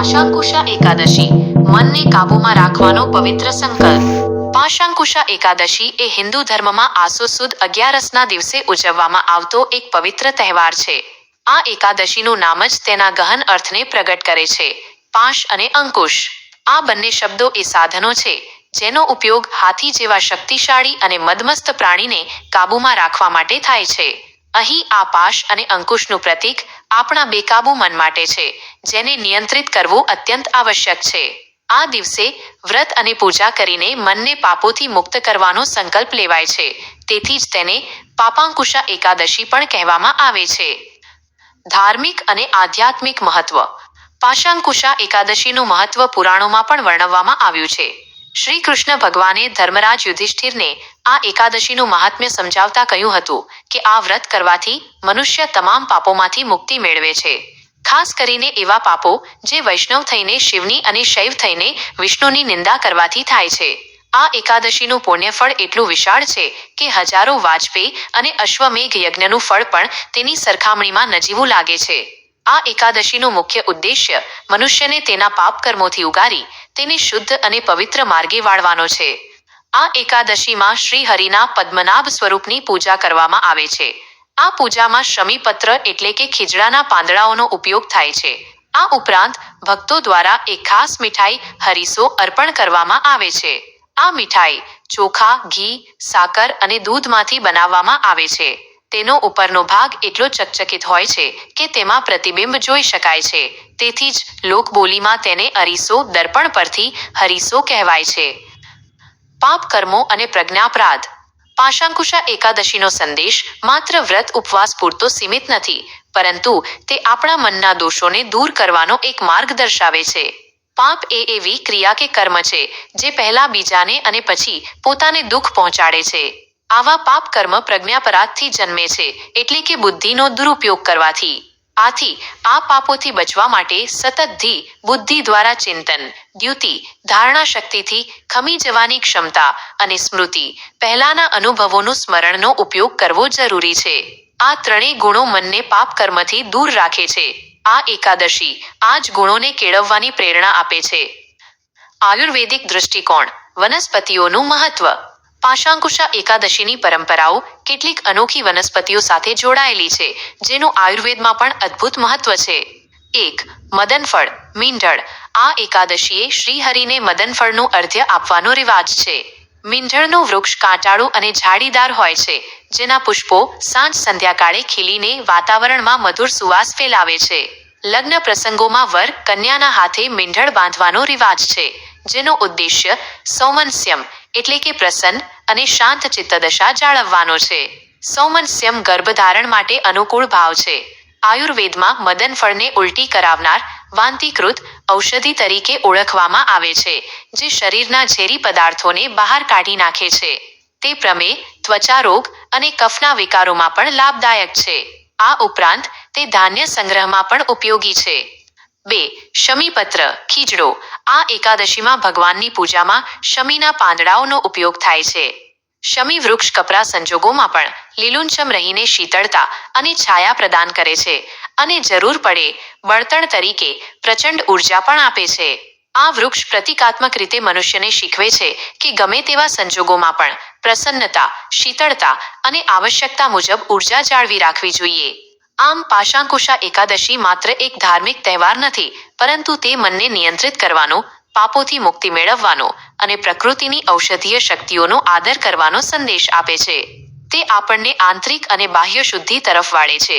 પાશાંકુશા એકાદશી. મનને કાબૂમાં રાખવાનો પવિત્ર સંકલ્પ. પાશાંકુશા એકાદશી એ હિન્દુ ધર્મમાં આસો સુદ અગિયારસના દિવસે ઉજવવામાં આવતો એક પવિત્ર તહેવાર છે. આ એકાદશીનું નામ જ તેના ગહન અર્થને પ્રગટ કરે છે. પાશ અને અંકુશ. આ બંને શબ્દો એ સાધનો છે, જેનો ઉપયોગ હાથી જેવા શક્તિશાળી અને મદમસ્ત પ્રાણીને કાબૂમાં રાખવા માટે થાય છે. અહીં આ પાશ અને અંકુશનું પ્રતીક આપણા બેકાબુ મન માટે છે, જેને નિયંત્રિત કરવું અત્યંત આવશ્યક છે. આ દિવસે વ્રત અને પૂજા કરીને મનને પાપોથી મુક્ત કરવાનો સંકલ્પ લેવાય છે, તેથી જ તેને પાપાંકુશા એકાદશી પણ કહેવામાં આવે છે. ધાર્મિક અને આધ્યાત્મિક મહત્વ. પાશાંકુશા એકાદશીનું મહત્વ પુરાણોમાં પણ વર્ણવવામાં આવ્યું છે. શ્રી કૃષ્ણ ભગવાને ધર્મરાજ યુધિષ્ઠિરને આ એકાદશીનું મહાત્મ્ય સમજાવતા કહ્યું હતું કે આ વ્રત કરવાથી મનુષ્ય તમામ પાપોમાંથી મુક્તિ મેળવે છે. ખાસ કરીને એવા પાપો જે વૈષ્ણવ થઈને શિવની અને શૈવ થઈને વિષ્ણુની નિંદા કરવાથી થાય છે. આ એકાદશીનું પુણ્યફળ એટલું વિશાળ છે કે હજારો વાજપેયી અને અશ્વમેઘ યજ્ઞનું ફળ પણ તેની સરખામણીમાં નજીવું લાગે છે. આ એકાદશીનો મુખ્ય ઉદ્દેશ્ય મનુષ્યને તેના પાપ કર્મોથી ઉગારી, તેને શુદ્ધ અને પવિત્ર માર્ગે વાળવાનો છે. આ એકાદશીમાં શ્રી હરિના પદ્મનાભ સ્વરૂપની પૂજા કરવામાં આવે છે. આ પૂજામાં શમીપત્ર એટલે કે ખીજડાના પાંદડાઓનો ઉપયોગ થાય છે. આ ઉપરાંત ભક્તો દ્વારા એક ખાસ મીઠાઈ હરીસો અર્પણ કરવામાં આવે છે. આ મીઠાઈ ચોખા, ઘી, સાકર અને દૂધમાંથી બનાવવામાં આવે છે. તેનો ઉપરનો ભાગ એટલો ચકચકિત હોય છે કે તેમાં પ્રતિબિંબ જોઈ શકાય છે. તેથી જ લોકબોલીમાં તેને અરીસો દર્પણ પરથી હરીસો કહેવાય છે. પાપ કર્મો અને પ્રજ્ઞાપરાધ પાશાંકુશા એકાદશીનો સંદેશ માત્ર વ્રત ઉપવાસ પૂરતો સીમિત નથી, પરંતુ તે આપણા મનના દોષોને દૂર કરવાનો એક માર્ગ દર્શાવે છે. પાપ એ એવી ક્રિયા કે કર્મ છે, જે પહેલા બીજાને અને પછી પોતાને દુઃખ પહોંચાડે છે. આવા પાપ કર્મ પ્રજ્ઞાપરાધથી જન્મે છે, એટલે કે બુદ્ધિનો દુરુપયોગ કરવાથી. આથી, આ પાપોથી બચવા માટે સતત ધી, બુદ્ધિ દ્વારા ચિંતન, દ્યુતિ, ધારણા શક્તિથી ખમી જવાની ક્ષમતા અને સ્મૃતિ, પહેલાના અનુભવોનું સ્મરણનો ઉપયોગ કરવો જરૂરી છે. આ ત્રણેય ગુણો મનને પાપ કર્મથી દૂર રાખે છે. આ એકાદશી, આ જ ગુણોને કેળવવાની પ્રેરણા આપે છે. આયુર્વેદિક દૃષ્ટિકોણ વનસ્પતિઓનું મહત્વ. પાશાંકુશા એકાદશીની પરંપરાઓ કેટલીક અનોખી વનસ્પતિઓ સાથે જોડાયેલી છે, જેનું આયુર્વેદમાં પણ અદ્ભુત મહત્વ છે. એક, મદનફળ, મીંઢળ. આ એકાદશીએ શ્રીહરિને મદનફળનું અર્ધ્ય આપવાનો રિવાજ છે. મીંઢળનું વૃક્ષ કાંટાળું અને ઝાડીદાર હોય છે, જેના પુષ્પો સાંજ સંધ્યાકાળે ખીલીને વાતાવરણમાં મધુર સુવાસ ફેલાવે છે. લગ્ન પ્રસંગોમાં વર કન્યાના હાથે મીંઢળ બાંધવાનો રિવાજ છે. જેનો ઉદ્દેશ્ય સૌમનસ્યમ એટલે કે પ્રસન્ન અને શાંત ચિત્તદશા જાળવવાનો છે. સૌમનસ્યમ ગર્ભધારણ માટે અનુકૂળ ભાવ છે. આયુર્વેદમાં મદન ફળને ઉલટી કરાવનાર વાંતિકૃત ઔષધિ તરીકે ઓળખવામાં આવે છે, જે શરીરના ઝેરી પદાર્થોને બહાર કાઢી નાખે છે. તે પ્રમેહ ત્વચા રોગ અને કફના વિકારોમાં પણ લાભદાયક છે. આ ઉપરાંત તે ધાન્ય સંગ્રહમાં પણ ઉપયોગી છે. બે, શમીપત્ર ખીજડો આ એકાદશીમાં ભગવાનની પૂજામાં શમીના પાંદડાઓનો ઉપયોગ થાય છે. શમી વૃક્ષ કપરા સંજોગોમાં પણ લીલુંછમ રહીને શીતળતા અને છાયા પ્રદાન કરે છે અને જરૂર પડે બળતણ તરીકે પ્રચંડ ઊર્જા પણ આપે છે. આ વૃક્ષ પ્રતિકાત્મક રીતે મનુષ્યને શીખવે છે કે ગમે તેવા સંજોગોમાં પણ પ્રસન્નતા, શીતળતા અને આવશ્યકતા મુજબ ઊર્જા જાળવી રાખવી જોઈએ. આમ પાશાંકુશા એકાદશી માત્ર એક ધાર્મિક તહેવાર નથી, પરંતુ તે મનને નિયંત્રિત કરવાનો, પાપોથી મુક્તિ મેળવવાનો અને પ્રકૃતિની ઔષધીય શક્તિઓનો આદર કરવાનો સંદેશ આપે છે. તે આપણને આંતરિક અને બાહ્ય શુદ્ધિ તરફ વાળે છે.